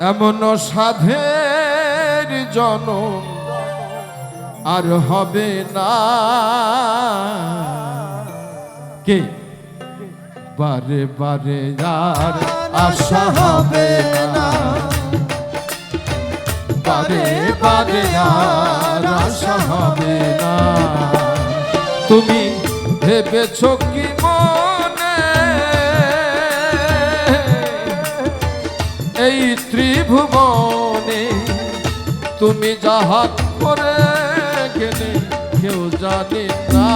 এমন সাধের জনম আর হবে না। কে? বারে বারে আর আশা হবে না। বারে বারে আর আশা হবে না। তুমি ভেবেছ কি মনে ত্রিভুবনে তুমি যাহা করে গেলে কেউ জানে না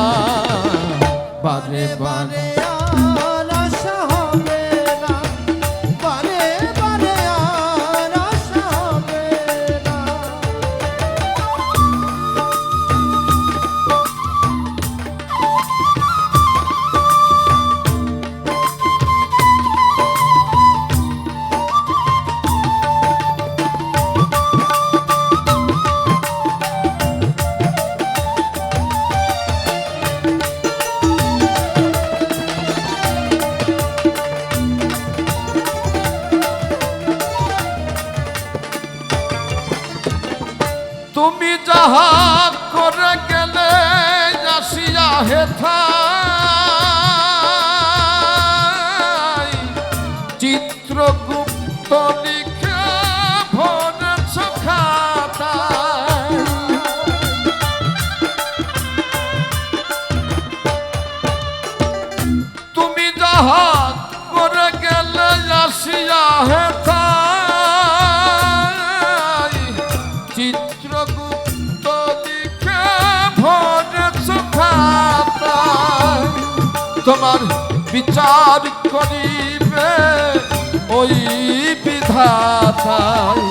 বাজে বারে তুমি যাহা করে গেলে আসিয়া হেথায় চিত্রগুপ্ত লিখে তুমি যাহা করে গেলে আসিয়া হেথায় তোমার বিচার করিবে ওই বিধাতায়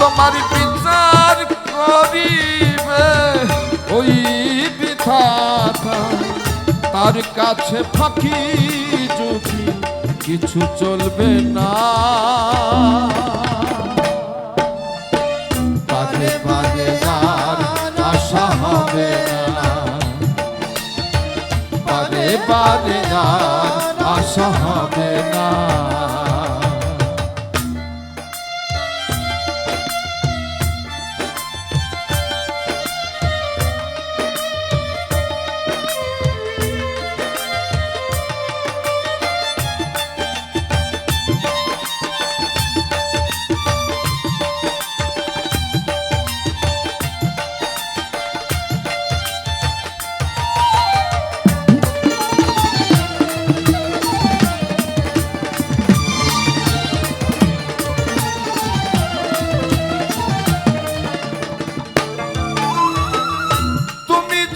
তোমার বিচার করিবে ওই বিধাতা। তার কাছে ফাঁকি যদি কিছু চলবে না। আর আশা হবে না।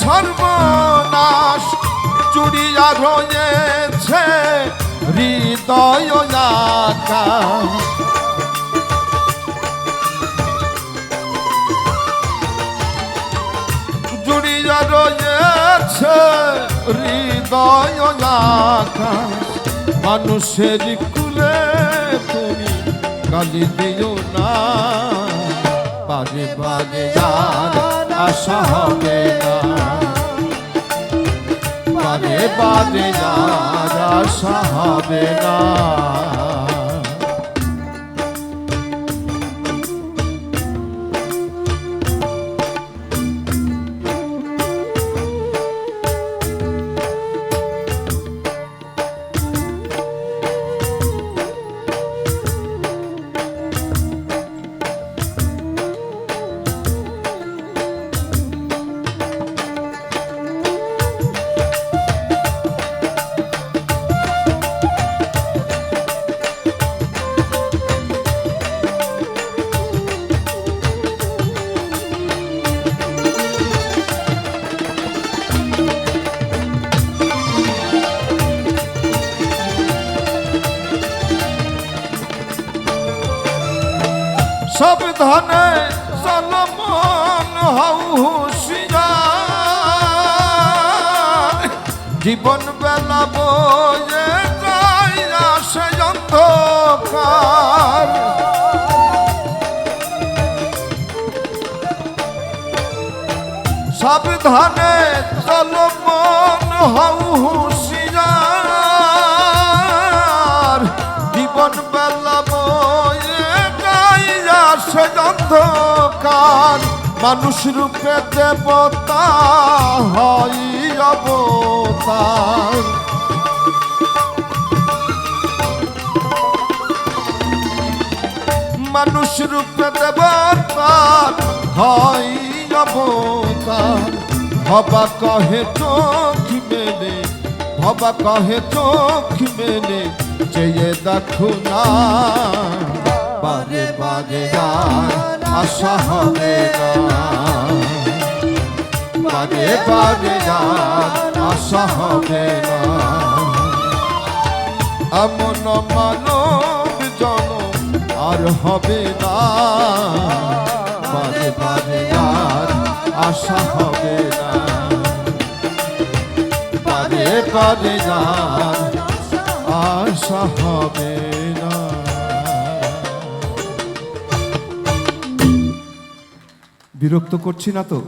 সর্বনাশ চুড়িয়া রয়েছে হৃদয় জুড়িয়া রয়েছে হৃদয় মানুষের কুলে তুমি কালি দিও না। বাজে বাজে, আর আশা হবে না। বাজে বাজে যার আশা হবে না। সাবধানে চলমন হও হুশিয়ার। জীবন বেলা বয়ে যায় আসে অন্ধকার। সাবধানে চলমন হও হুশিয়ার মানুষ রূপে দেবতা হয় অবতার। মানুষ রূপে দেবতার হয় অবতার। হবা কহে চোখ মেলে হবা কহে চোখ মেলে চেয়ে দেখো না, বারে বারে আর আশা হবে না। বারে বারে আশা হবে না। এমন মানব জনম আর হবে না। বারে বারে আর আশা হবে না। বারে বারে আর আশা হবে বিরক্ত করছি না তো?